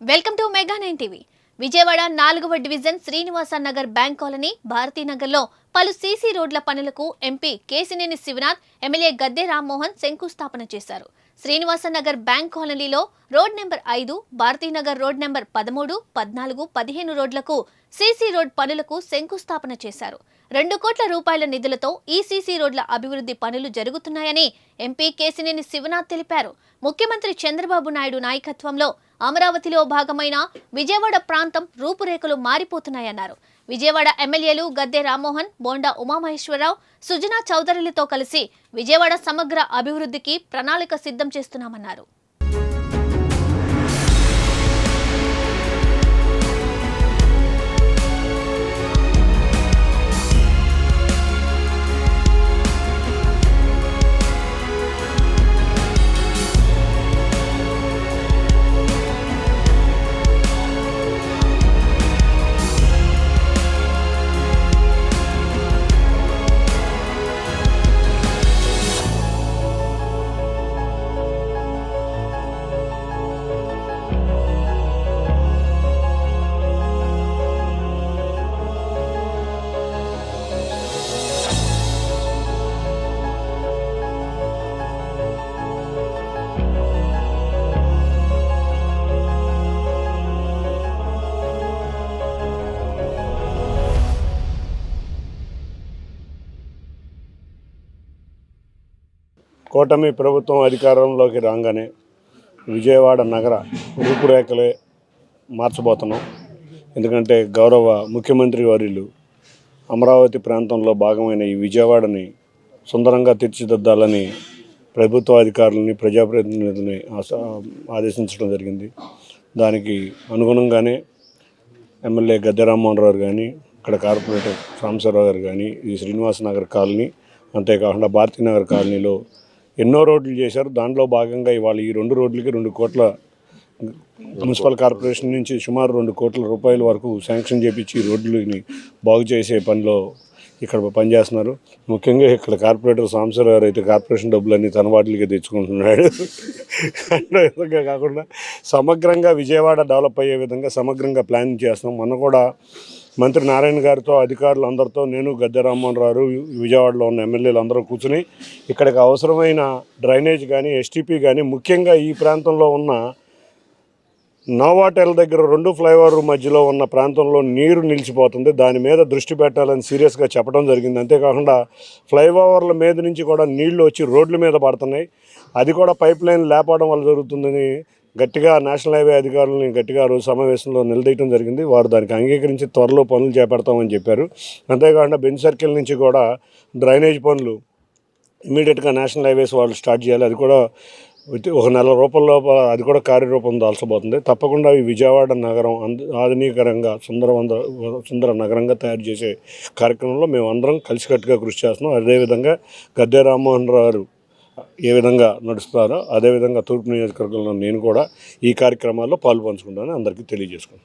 Welcome to Mega nine TV. Vijayawada నాలుగవ division Srinivasa Nagar bank colony భారతీనగర్లో పలు CC రోడ్ల పనులకు ఎంపీ కేసినేని శివనాథ్ ఎమ్మెల్యే గద్దె రామ్మోహన్ శంకుస్థాపన చేశారు. శ్రీనివాస నగర్ బ్యాంక్ కాలనీలో రోడ్ నెంబర్ ఐదు భారతీనగర్ రోడ్ నెంబర్ పదమూడు పద్నాలుగు పదిహేను రోడ్లకు సీసీ రోడ్ పనులకు శంకుస్థాపన చేశారు. రెండు కోట్ల రూపాయల నిధులతో ఈ సీసీ రోడ్ల అభివృద్ధి పనులు జరుగుతున్నాయని ఎంపీ కేసినేని శివనాథ్ తెలిపారు. ముఖ్యమంత్రి చంద్రబాబు నాయుడు నాయకత్వంలో అమరావతిలో భాగమైన విజయవాడ ప్రాంతం రూపురేఖలు మారిపోతున్నాయన్నారు. విజయవాడ ఎమ్మెల్యేలు గద్దె రామ్మోహన్ బోండా ఉమామహేశ్వరరావు సుజనా చౌదరులతో కలిసి విజయవాడ సమగ్ర అభివృద్ధికి ప్రణాళిక సిద్ధం చేస్తున్నామన్నారు. కూటమి ప్రభుత్వం అధికారంలోకి రాగానే విజయవాడ నగర రూపురేఖలే మార్చబోతున్నాం. ఎందుకంటే గౌరవ ముఖ్యమంత్రి వర్యులు అమరావతి ప్రాంతంలో భాగమైన ఈ విజయవాడని సుందరంగా తీర్చిదిద్దాలని ప్రభుత్వ అధికారులని ప్రజాప్రతినిధులని ఆదేశించడం జరిగింది. దానికి అనుగుణంగానే ఎమ్మెల్యే గద్దె రామ్మోహన్ రావు కానీ ఇక్కడ కార్పొరేటర్ సాంబశివరావు గారు కానీ ఈ శ్రీనివాస నగర్ కాలనీ అంతేకాకుండా భారతీనగర్ కాలనీలో ఎన్నో రోడ్లు చేశారు. దాంట్లో భాగంగా ఇవాళ ఈ రెండు రోడ్లకి రెండు కోట్ల మున్సిపల్ కార్పొరేషన్ నుంచి సుమారు రెండు కోట్ల రూపాయల వరకు శాంక్షన్ చేపించి రోడ్లని బాగు చేసే పనిలో ఇక్కడ పనిచేస్తున్నారు. ముఖ్యంగా ఇక్కడ కార్పొరేటర్ సాంసర్ గారు అయితే కార్పొరేషన్ డబ్బులన్నీ తన వాటికి తెచ్చుకుంటున్నాడు. విధంగా కాకుండా సమగ్రంగా విజయవాడ డెవలప్ అయ్యే విధంగా సమగ్రంగా ప్లాన్ చేస్తాం మొన్న కూడా మంత్రి నారాయణ గారితో అధికారులు అందరితో నేను గద్దె రామ్మోహన్ విజయవాడలో ఉన్న ఎమ్మెల్యేలు అందరూ కూర్చుని ఇక్కడికి అవసరమైన డ్రైనేజ్ కానీ ఎస్టీపీ కానీ ముఖ్యంగా ఈ ప్రాంతంలో ఉన్న నోవాటెల్ దగ్గర రెండు ఫ్లైఓవర్ మధ్యలో ఉన్న ప్రాంతంలో నీరు నిలిచిపోతుంది. దాని మీద దృష్టి పెట్టాలని సీరియస్గా చెప్పడం జరిగింది. అంతేకాకుండా ఫ్లైఓవర్ల మీద నుంచి కూడా నీళ్ళు వచ్చి రోడ్ల మీద పడుతున్నాయి. అది కూడా పైప్ లైన్ లేపడం వల్ల జరుగుతుందని గట్టిగా నేషనల్ హైవే అధికారులని గట్టిగా రోజు సమావేశంలో నిలదీయడం జరిగింది. వారు దానికి అంగీకరించి త్వరలో పనులు చేపడతామని చెప్పారు. అంతేకాకుండా బెంచ్ సర్కిల్ నుంచి కూడా డ్రైనేజ్ పనులు ఇమీడియట్గా నేషనల్ హైవేస్ వాళ్ళు స్టార్ట్ చేయాలి. అది కూడా ఒక నెల రూపంలో అది కూడా కార్యరూపం దాల్చబోతుంది. తప్పకుండా ఈ విజయవాడ నగరం అంద ఆధునీకరంగా సుందరవంద సుందర నగరంగా తయారు చేసే కార్యక్రమంలో మేము అందరం కలిసికట్టుగా కృషి చేస్తున్నాం. అదేవిధంగా గద్దె రామ్మోహన్ రావు గారు ఏ విధంగా నడుస్తారో అదేవిధంగా తూర్పు నియోజకవర్గంలో నేను కూడా ఈ కార్యక్రమాల్లో పాలు పంచుకుంటానని అందరికీ తెలియజేసుకుంటాను